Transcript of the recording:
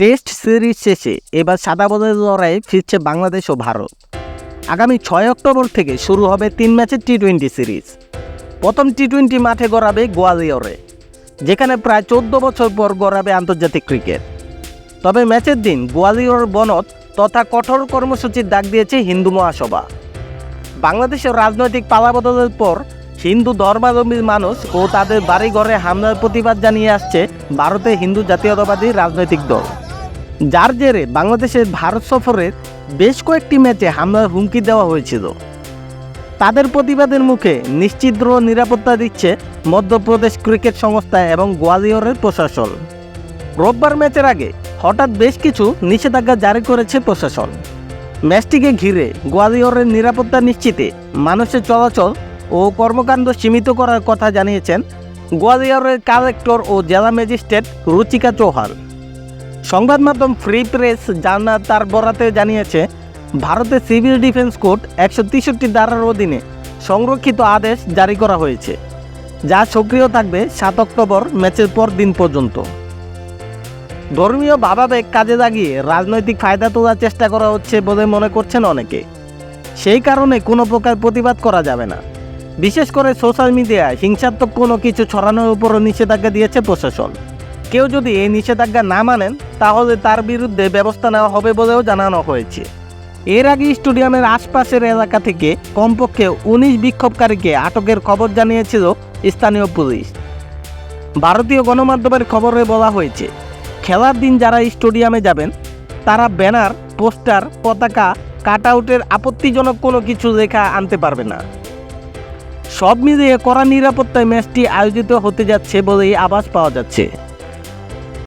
Test series শেষে এবার সাদা বলের লড়াইয়ে ফিরছে বাংলাদেশ ও ভারত। আগামী ছয় অক্টোবর থেকে শুরু হবে তিন ম্যাচের টি টোয়েন্টি সিরিজ। প্রথম টি টোয়েন্টি মাঠে গড়াবে গোয়ালিয়রে, যেখানে প্রায় চোদ্দ বছর পর গড়াবে আন্তর্জাতিক ক্রিকেট। তবে ম্যাচের দিন গোয়ালিয়র বনত তথা কঠোর কর্মসূচির ডাক দিয়েছে হিন্দু মহাসভা। বাংলাদেশের রাজনৈতিক পালাবদলের পর হিন্দু ধর্মাবলম্বী মানুষ ও তাদের বাড়িঘরে হামলার প্রতিবাদ জানিয়ে আসছে ভারতে হিন্দু জাতীয়তাবাদী রাজনৈতিক দল। যার জেরে বাংলাদেশের ভারত সফরের বেশ কয়েকটি ম্যাচে হামলার হুমকি দেওয়া হয়েছিল। তাদের প্রতিবাদের মুখে নিশ্চিদ্র নিরাপত্তা দিচ্ছে মধ্যপ্রদেশ ক্রিকেট সংস্থা এবং গোয়ালিয়রের প্রশাসন। রোববার ম্যাচের আগে হঠাৎ বেশ কিছু নিষেধাজ্ঞা জারি করেছে প্রশাসন। ম্যাচটিকে ঘিরে গোয়ালিয়রের নিরাপত্তা নিশ্চিতে মানুষের চলাচল ও কর্মকাণ্ড সীমিত করার কথা জানিয়েছেন গোয়ালিয়রের কালেক্টর ও জেলা ম্যাজিস্ট্রেট রুচিকা চৌহান। সংবাদ মাধ্যম ফ্রি প্রেস জানা তার বরাতে জানিয়েছে ভারতের সিভিল ডিফেন্স কোড একশো তেষট্টি ধারার অধীনে সংরক্ষিত আদেশ জারি করা হয়েছে, যা সক্রিয় থাকবে সাত অক্টোবর ম্যাচের পর দিন পর্যন্ত। ধর্মীয় ভাবাবেগ কাজে লাগিয়ে রাজনৈতিক ফায়দা তোলার চেষ্টা করা হচ্ছে বলে মনে করছেন অনেকে। সেই কারণে কোনো প্রকার প্রতিবাদ করা যাবে না। বিশেষ করে সোশ্যাল মিডিয়ায় হিংসাত্মক কোনো কিছু ছড়ানোর উপরও নিষেধাজ্ঞা দিয়েছে প্রশাসন। কেউ যদি এই নিষেধাজ্ঞা না মানেন, তাহলে তার বিরুদ্ধে ব্যবস্থা নেওয়া হবে বলেও জানানো হয়েছে। এর আগে স্টেডিয়ামের আশপাশের এলাকা থেকে কমপক্ষে উনিশ বিক্ষোভকারীকে আটকের খবর জানিয়েছিল স্থানীয় পুলিশ। ভারতীয় গণমাধ্যমের খবরে বলা হয়েছে, খেলার দিন যারা স্টেডিয়ামে যাবেন, তারা ব্যানার, পোস্টার, পতাকা কাট আউটের আপত্তিজনক কোনো কিছু লেখা আনতে পারবে না। সব মিলিয়ে কড়া নিরাপত্তায় ম্যাচটি আয়োজিত হতে যাচ্ছে বলেই আভাস পাওয়া যাচ্ছে।